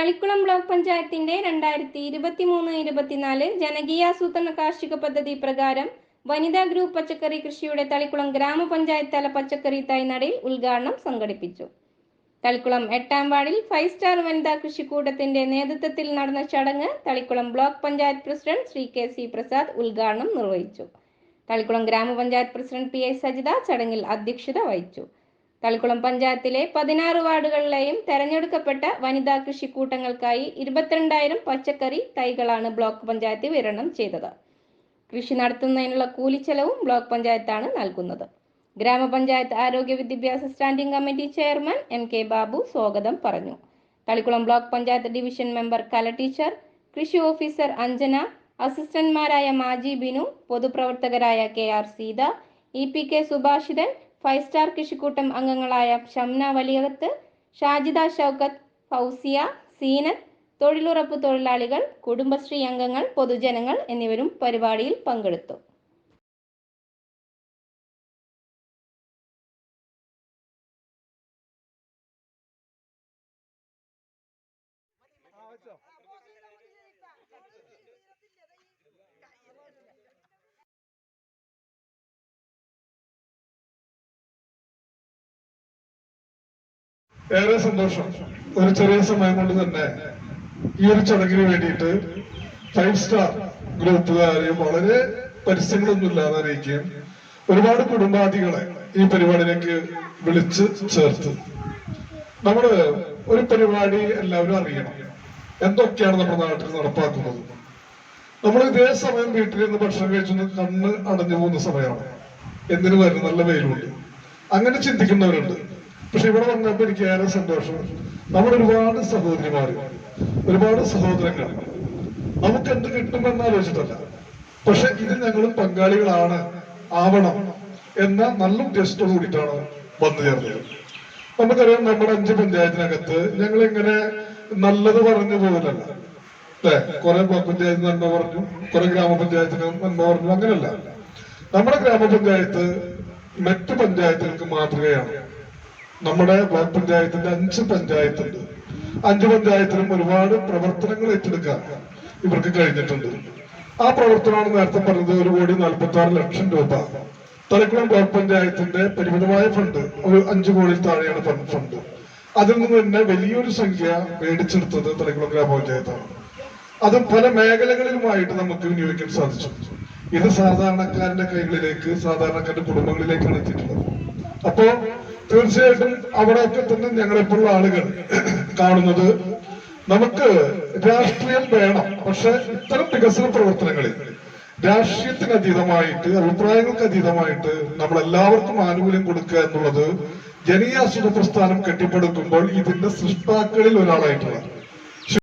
Thalikkulam block പഞ്ചായത്തിന്റെ രണ്ടായിരത്തി ഇരുപത്തി മൂന്ന് ഇരുപത്തിനാല് ജനകീയാസൂത്രണ കാർഷിക പദ്ധതി പ്രകാരം വനിതാ ഗ്രൂപ്പ് പച്ചക്കറി കൃഷിയുടെ തളിക്കുളം ഗ്രാമപഞ്ചായത്ത് തല പച്ചക്കറി തൈനടയിൽ ഉദ്ഘാടനം സംഘടിപ്പിച്ചു. തളിക്കുളം എട്ടാം വാർഡിൽ ഫൈവ് സ്റ്റാർ വനിതാ കൃഷിക്കൂട്ടത്തിന്റെ നേതൃത്വത്തിൽ നടന്ന ചടങ്ങ് Thalikulam block panchayat president Shri K C Prasad ഉദ്ഘാടനം നിർവഹിച്ചു. തളിക്കുളം ഗ്രാമപഞ്ചായത്ത് പ്രസിഡന്റ് പി എ സജിത ചടങ്ങിൽ അധ്യക്ഷത വഹിച്ചു. തളിക്കുളം പഞ്ചായത്തിലെ പതിനാറ് വാർഡുകളിലെയും തെരഞ്ഞെടുക്കപ്പെട്ട വനിതാ കൃഷിക്കൂട്ടങ്ങൾക്കായി ഇരുപത്തിരണ്ടായിരം പച്ചക്കറി തൈകളാണ് ബ്ലോക്ക് പഞ്ചായത്ത് വിതരണം ചെയ്തത്. കൃഷി നടത്തുന്നതിനുള്ള കൂലിച്ചെലവും ബ്ലോക്ക് പഞ്ചായത്താണ് നൽകുന്നത്. ഗ്രാമപഞ്ചായത്ത് ആരോഗ്യ വിദ്യാഭ്യാസ standing committee chairman M K Babu സ്വാഗതം പറഞ്ഞു. Thalikulam block panchayat division member Kala teacher കൃഷി ഓഫീസർ അഞ്ജന അസിസ്റ്റന്റ്മാരായ Maji Binu പൊതുപ്രവർത്തകരായ K R Seetha E P K Subhashithan five star കൃഷിക്കൂട്ടം അംഗങ്ങളായ ഷംന വലിയകത്ത് ഷാജിദ ഷൗക്കത്ത് ഫൗസിയ സീനത്ത് തൊഴിലുറപ്പ് തൊഴിലാളികൾ കുടുംബശ്രീ അംഗങ്ങൾ പൊതുജനങ്ങൾ എന്നിവരും പരിപാടിയിൽ പങ്കെടുത്തു. ഏറെ സന്തോഷം. ഒരു ചെറിയ സമയം കൊണ്ട് തന്നെ ഈ ഒരു ചടങ്ങിന് വേണ്ടിയിട്ട് ഫൈവ് സ്റ്റാർ ഗ്രൂപ്പുകാരെയും വളരെ പരസ്യങ്ങളൊന്നുമില്ലാതെ അറിയിക്കുകയും ഒരുപാട് കുടുംബാദികളെ ഈ പരിപാടിയിലേക്ക് വിളിച്ച് ചേർത്ത്. നമ്മൾ ഒരു പരിപാടി എല്ലാവരും അറിയണം. എന്തൊക്കെയാണ് നമ്മുടെ നാട്ടിൽ നടപ്പാക്കുന്നത്? നമ്മൾ ഇതേ സമയം വീട്ടിൽ നിന്ന് ഭക്ഷണം കഴിച്ചു കണ്ണ് അടഞ്ഞു പോകുന്ന സമയമാണ്. എന്തിനു വരുന്നു നല്ല വെയിലുണ്ട്. അങ്ങനെ ചിന്തിക്കുന്നവരുണ്ട്. പക്ഷെ ഇവിടെ വന്നപ്പോ എനിക്ക് ഏറെ സന്തോഷം. നമ്മൾ ഒരുപാട് സഹോദരിമാർ ഒരുപാട് സഹോദരങ്ങൾ നമുക്ക് എന്ത് കിട്ടുമെന്ന് ആലോചിച്ചിട്ടല്ല. പക്ഷെ ഇതിൽ ഞങ്ങളും പങ്കാളികളാണ് ആവണം എന്ന നല്ല ഉദ്ദേശത്തോടു കൂടിയിട്ടാണ് വന്നു ചേർന്നത്. നമുക്കറിയാം നമ്മുടെ അഞ്ച് പഞ്ചായത്തിനകത്ത് ഞങ്ങൾ ഇങ്ങനെ നല്ലത് പറഞ്ഞു പോകലല്ല അല്ലെ? കുറെ പഞ്ചായത്തിന് പഞ്ചായത്ത് നന്മ പറഞ്ഞു കുറെ ഗ്രാമപഞ്ചായത്തിന് നന്മ പറഞ്ഞു അങ്ങനല്ല. നമ്മുടെ ഗ്രാമപഞ്ചായത്ത് മറ്റു പഞ്ചായത്തുകൾക്ക് മാതൃകയാണ് നമ്മുടെ ബ്ലോക്ക് പഞ്ചായത്തിന്റെ അഞ്ച് പഞ്ചായത്തുണ്ട്. അഞ്ച് പഞ്ചായത്തിലും ഒരുപാട് പ്രവർത്തനങ്ങൾ ഏറ്റെടുക്കാൻ ഇവർക്ക് കഴിഞ്ഞിട്ടുണ്ട്. ആ പ്രവർത്തനമാണ് നേരത്തെ പറഞ്ഞത് ഒരു കോടി നാൽപ്പത്തി ആറ് ലക്ഷം രൂപ. തലക്കുളം ബ്ലോക്ക് പഞ്ചായത്തിന്റെ പരിമിതമായ ഫണ്ട് ഒരു അഞ്ചു കോടിയിൽ താഴെയാണ് ഫണ്ട്. അതിൽ നിന്ന് തന്നെ വലിയൊരു സംഖ്യ മേടിച്ചെടുത്തത് തലക്കുളം ഗ്രാമപഞ്ചായത്താണ്. അത് പല മേഖലകളിലുമായിട്ട് നമുക്ക് വിനിയോഗിക്കാൻ സാധിച്ചു. ഇത് സാധാരണക്കാരന്റെ കൈകളിലേക്ക് സാധാരണക്കാരുടെ കുടുംബങ്ങളിലേക്കാണ് എത്തിയിട്ടുള്ളത്. അപ്പോ തീർച്ചയായിട്ടും അവിടെയൊക്കെ തന്നെ ഞങ്ങളെപ്പോഴുള്ള ആളുകൾ കാണുന്നത്. നമുക്ക് രാഷ്ട്രീയം വേണം പക്ഷെ ഇത്തരം വികസന പ്രവർത്തനങ്ങളിൽ രാഷ്ട്രീയത്തിന് അതീതമായിട്ട് അഭിപ്രായങ്ങൾക്ക് അതീതമായിട്ട് നമ്മൾ എല്ലാവർക്കും ആനുകൂല്യം കൊടുക്കുക എന്നുള്ളത് ജനീയാസൂത പ്രസ്ഥാനം കെട്ടിപ്പടുക്കുമ്പോൾ ഇതിന്റെ സൃഷ്ടാക്കളിൽ ഒരാളായിട്ടുള്ള